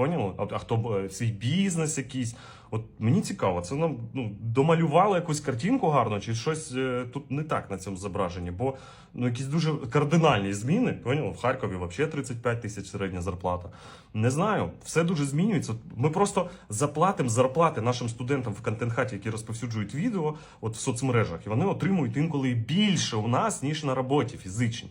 поняли? А, а хто е, свій бізнес якийсь. От мені цікаво, це нам ну, домалювали якусь картинку гарно, чи щось е, тут не так на цьому зображенні, бо ну, якісь дуже кардинальні зміни. Поняли? В Харкові взагалі 35 тисяч середня зарплата. Не знаю, все дуже змінюється. Ми просто заплатимо зарплати нашим студентам в контент-хаті, які розповсюджують відео от в соцмережах, і вони отримують інколи більше у нас, ніж на роботі фізичній.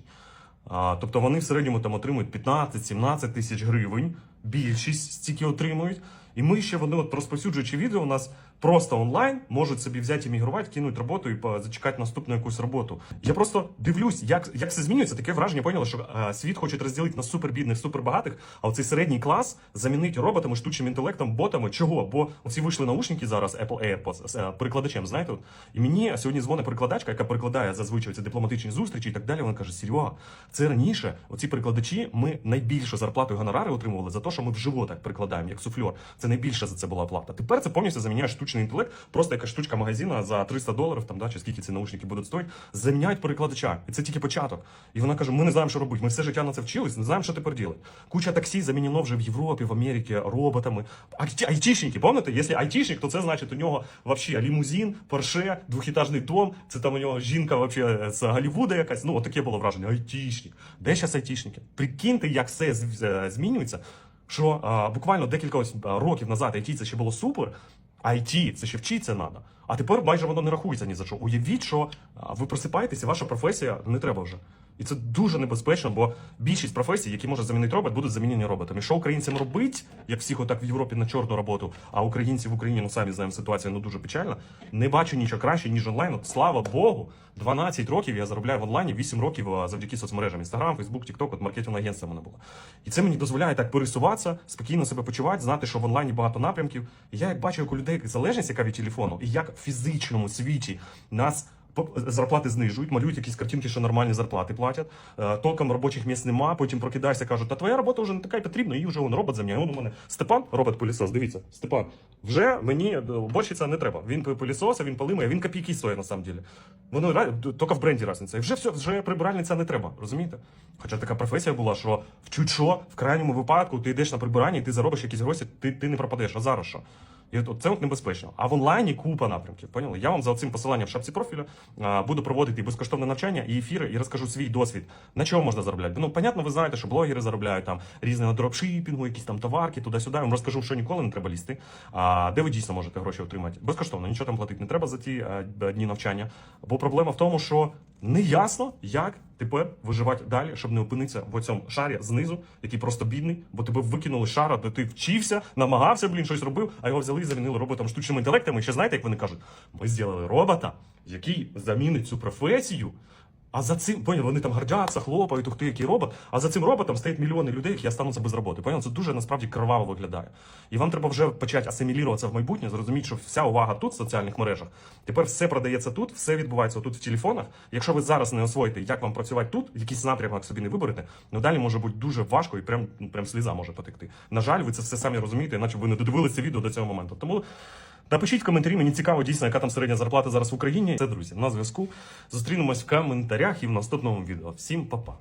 Тобто вони в середньому там отримують 15-17 тисяч гривень, більшість стільки отримують. І ми ще вони, от розповсюджуючи відео, у нас просто онлайн можуть собі взяти іммігрувати, кинуть роботу і зачекати наступну якусь роботу. Я просто дивлюсь, як, як це змінюється. Таке враження поняли, що е, світ хочуть розділити на супербідних, супербагатих, а оцей середній клас замінить роботами, штучним інтелектом, ботами. Чого? Бо оці вийшли наушники зараз, Apple AirPods, з е, перекладачем, знаєте? от. І мені сьогодні дзвонить перекладачка, яка перекладає зазвичай ці дипломатичні зустрічі і так далі. Вона каже: Серега, це раніше. Оці перекладачі ми найбільшу зарплату і гонорари отримували за те, що ми вживо так перекладаємо, як суфльор. Це найбільше за це була оплата. Тепер це повністю заміняє штучний інтелект, просто якась штучка магазина за 300 доларів, там да, чи скільки ці наушники будуть стоїти, заміняють перекладача. І це тільки початок. І вона каже: ми не знаємо, що робити. Ми все життя на це вчились, не знаємо, що тепер робити. Куча таксі замінено вже в Європі, в Америці роботами. Айті- Айтішники, пам'ятаєте? Якщо айтішник, то це значить у нього вообще лімузин, порше, двохітажний дом. Це там у нього жінка вообще з Голлівуда якась. Ну, таке було враження. Айтішник. Де зараз айтішники? Прикиньте, як все змінюється. Що а, буквально декілька ось, років назад IT це ще було супер. IT це ще вчитися треба. А тепер майже воно не рахується ні за що. Уявіть, що ви просипаєтеся, ваша професія не треба вже. І це дуже небезпечно, бо більшість професій, які може замінити робот, будуть замінені роботами. Що українцям робить, як всіх отак в Європі на чорну роботу, а українці в Україні, ну самі знаємо, ситуація ну дуже печальна. Не бачу нічого краще, ніж онлайн. От, слава Богу, 12 років я заробляю в онлайні, 8 років завдяки соцмережам. Інстаграм, Фейсбук, Тікток, от маркетингове агентство мене було. І це мені дозволяє так пересуватися, спокійно себе почувати, знати, що в онлайні багато напрямків. І я як бачу, як у людей залежність, яка від телефону, і як фізичному світі нас. Зарплати знижують, малюють якісь картинки, що нормальні зарплати платять. Е, Толком робочих місць нема. Потім прокидаєшся, кажуть, та твоя робота вже не така й потрібна, її вже он робот заміняє. Он у мене Степан, робот пилісос. Дивіться, Степан, вже мені е, це не треба. Він пилісоса, він полимає, він копійки стоїть на самом деле. Воно тільки в бренді разниця. І вже все, вже прибиральниця не треба, розумієте? Хоча така професія була, що в чуть що, в крайньому випадку, ти йдеш на прибирання, і ти заробиш якісь гроші, ти, ти не пропадеш. А зараз що? І от це от небезпечно. А в онлайні купа напрямків. Поняли? Я вам за цим посиланням в шапці профіля буду проводити і безкоштовне навчання і ефіри, і розкажу свій досвід. На чому можна заробляти? Ну, понятно, ви знаєте, що блогери заробляють там різне на дропшипінгу, якісь там товарки, туди-сюди. Я вам розкажу, що ніколи не треба лізти. А де ви дійсно можете гроші отримати? Безкоштовно, нічого там платити не треба за ті а, дні навчання. Бо проблема в тому, що не ясно, як тепер виживати далі, щоб не опинитися в цьому шарі знизу, який просто бідний, бо тебе викинули шара, де ти вчився, намагався, блін, щось робив, а його взяли і замінили роботом штучним інтелектом. І ще знаєте, як вони кажуть, ми зробили робота, який замінить цю професію. А за цим, поняв, вони там гордяться, хлопають, ух ти, який робот. А за цим роботом стоять мільйони людей, які остануться без роботи. Поняв, це дуже насправді кроваво виглядає. І вам треба вже почати асиміліруватися в майбутнє, зрозуміти, що вся увага тут, в соціальних мережах. Тепер все продається тут, все відбувається тут в телефонах. Якщо ви зараз не освоїте, як вам працювати тут, якийсь напрямок собі не виберете, ну далі може бути дуже важко і прям, прям сліза може потекти. На жаль, ви це все самі розумієте, іначе ви не додивилися відео до цього моменту. Тому Напишіть в коментарі, мені цікаво дійсно, яка там середня зарплата зараз в Україні. Це друзі. На зв'язку. Зустрінемось в коментарях і в наступному відео. Всім па-па.